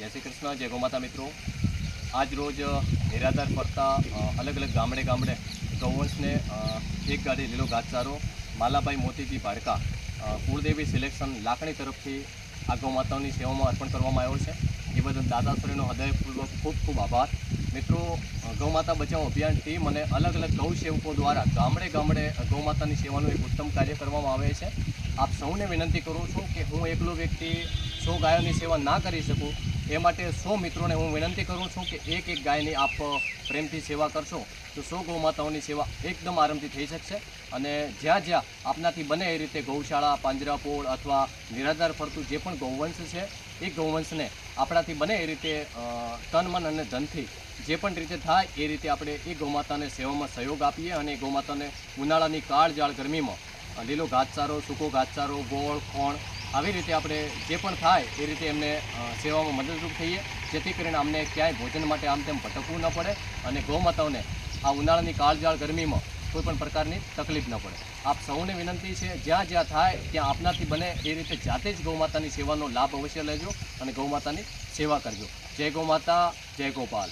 જય શ્રી કૃષ્ણ, જય ગોમાતા મિત્રો. આજ રોજ નિરાધાર ફરતા અલગ અલગ ગામડે ગામડે ગૌવંશને એક ગાડી લીલો ઘાસચારો માલાભાઈ મોતીજી ભાડકા કુળદેવી સિલેક્શન લાખણી તરફથી આ ગૌમાતાઓની સેવામાં અર્પણ કરવામાં આવ્યો છે. એ બદલ દાદાશ્રીનો હૃદયપૂર્વક ખૂબ ખૂબ આભાર. મિત્રો ગૌમાતા બચાવો અભિયાન ટીમ અને અલગ અલગ ગૌ સેવકો દ્વારા ગામડે ગામડે ગૌમાતાની સેવાનું એક ઉત્તમ કાર્ય કરવામાં આવે છે. આપ સૌને વિનંતી કરું છું કે હું એકલો વ્યક્તિ સો ગાયોની સેવા ના કરી શકું, એ માટે સો મિત્રોને હું વિનંતી કરું છું કે એક એક ગાયની આપ પ્રેમથી સેવા કરશો. તો સો ગૌમાતાઓની સેવા એકદમ આરામથી થઈ શકશે. અને જ્યાં જ્યાં આપનાથી બને એ રીતે ગૌશાળા પાંજરાપોળ અથવા નિરાધાર ફરતું જે પણ ગૌવંશ છે, એ ગૌવંશને આપણાથી બને એ રીતે તન, મન અને ધનથી જે પણ રીતે થાય એ રીતે આપણે એ ગૌમાતાને સેવામાં સહયોગ આપીએ અને ગૌમાતાને ઉનાળાની કાળજાળ ગરમીમાં લીલો ઘાસચારો, સૂકો ઘાસચારો, ગોળ, ખોણ આવી રીતે આપણે જે પણ થાય એ રીતે એમને સેવામાં મદદરૂપ થઈએ. જેથી કરીને અમને ક્યાંય ભોજન માટે આમ તેમ ભટકવું ન પડે અને ગૌમાતાઓને આ ઉનાળાની કાળજાળ ગરમીમાં કોઈ પણ પ્રકારની તકલીફ ન પડે. આપ સૌને વિનંતી છે, જ્યાં જ્યાં થાય ત્યાં આપનાથી બને એ રીતે જાતે જ ગૌમાતાની સેવાનો લાભ અવશ્ય લેજો અને ગૌમાતાની સેવા કરજો. જય ગૌમાતા, જય ગોપાલ.